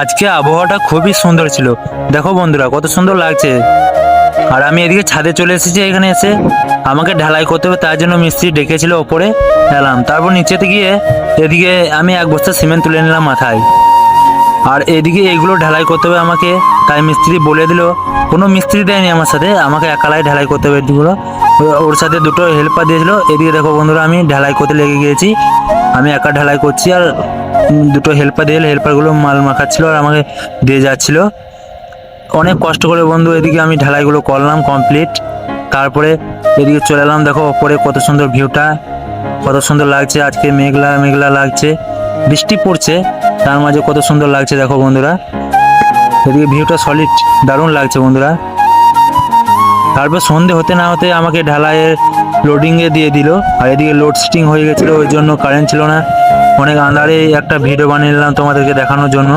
আজকে আবহাওয়াটা খুবই সুন্দর ছিল। দেখো বন্ধুরা, কত সুন্দর লাগছে। আর আমি এদিকে ছাদে চলে এসেছি এখানে এসে। আমাকে ঢালাই করতে হবে, তার জন্য মিস্ত্রি ডেকেছিল ওপরে এলাম। তারপর নিচেতে গিয়ে এদিকে আমি এক বস্তা সিমেন্ট তুলে নিলাম মাথায়। আর এদিকে এগুলো ঢালাই করতে হবে আমাকে, তাই মিস্ত্রি বলে দিল। কোনো মিস্ত্রি দেয়নি আমার সাথে, আমাকে একালাই ঢালাই করতে হবে এগুলো ওর সাথে দুটো হেল্পার দিয়েছিল। এদিকে দেখো বন্ধুরা, আমি ঢালাই করতে লেগে গিয়েছি। আমি একা ঢালাই করছি আর দুটো হেল্পার দিয়ে হেল্পারগুলো মাল মাখাচ্ছিল আর আমাকে দিয়ে যাচ্ছিল। অনেক কষ্ট করে বন্ধু, এদিকে আমি ঢালাইগুলো করলাম কমপ্লিট তারপরে এদিকে চলে এলাম, দেখো ওপরে কত সুন্দর ভিউটা কত সুন্দর লাগছে, আজকে মেঘলা মেঘলা লাগছে, বৃষ্টি পড়ছে, তার মাঝে কত সুন্দর লাগছে, দেখো বন্ধুরা। এদিকে ভিউটা সলিড দারুণ লাগছে বন্ধুরা। তারপর সন্ধে হতে না হতে আমাকে ঢালাইয়ের লোডিংয়ে দিয়ে দিল। আর এদিকে লোডশেডিং হয়ে গেছিল, ওই জন্য কারেন্ট ছিল না। অনেক আন্ধারে একটা ভিডিও বানিয়ে নিলাম তোমাদেরকে দেখানোর জন্য।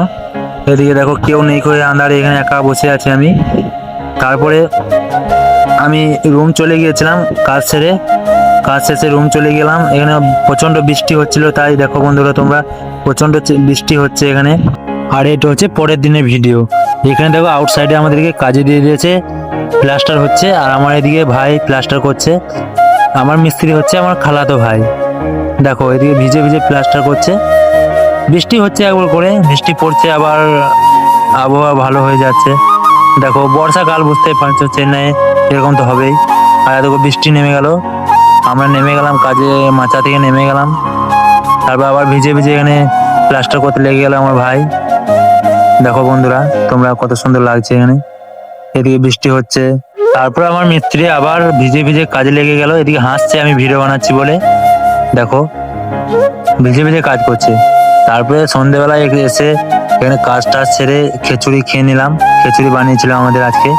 এদিকে দেখো কেউ নেই করে আন্ধারে এখানে একা বসে আছি আমি। তারপরে আমি রুম চলে গিয়েছিলাম কাজ সেরে। কাজ শেষে রুম চলে গেলাম। এখানে প্রচণ্ড বৃষ্টি হচ্ছিল, তাই দেখো বন্ধুরা তোমরা, প্রচণ্ড বৃষ্টি হচ্ছে এখানে। আর এটা হচ্ছে পরের দিনের ভিডিও এখানে দেখো আউটসাইডে আমাদেরকে কাজে দিয়ে দিয়েছে প্লাস্টার হচ্ছে। আর আমার এদিকে ভাই প্লাস্টার করছে। আমার মিস্ত্রি হচ্ছে আমার খালাতো ভাই। দেখো, এদিকে ভিজে ভিজে প্লাস্টার করছে। বৃষ্টি হচ্ছে একবার করে, বৃষ্টি পড়ছে আবার আবহাওয়া ভালো হয়ে যাচ্ছে। দেখো, বর্ষাকাল বুঝতেই পারছ চেন্নাই এরকম তো হবেই। আর দেখো বৃষ্টি নেমে গেল। আমরা নেমে গেলাম কাজে, মাচা থেকে নেমে গেলাম। তারপর আবার ভিজে ভিজে এখানে প্লাস্টার করতে লেগে গেল আমার ভাই। দেখো বন্ধুরা, তোমরা কত সুন্দর লাগছে এখানে। এদিকে বৃষ্টি হচ্ছে। তারপর আমার মিস্ত্রি আবার ভিজে ভিজে কাজে লেগে গেল। এদিকে হাসছে, আমি ভিডিও বানাচ্ছি বলে। দেখো, ভিজে ভিজে কাজ করছে। তারপরে সন্ধেবেলায় এসে এখানে কাজ টাজ ছেড়ে খিচুড়ি খেয়ে নিলাম। খিচুড়ি বানিয়েছিল আমাদের আজকে।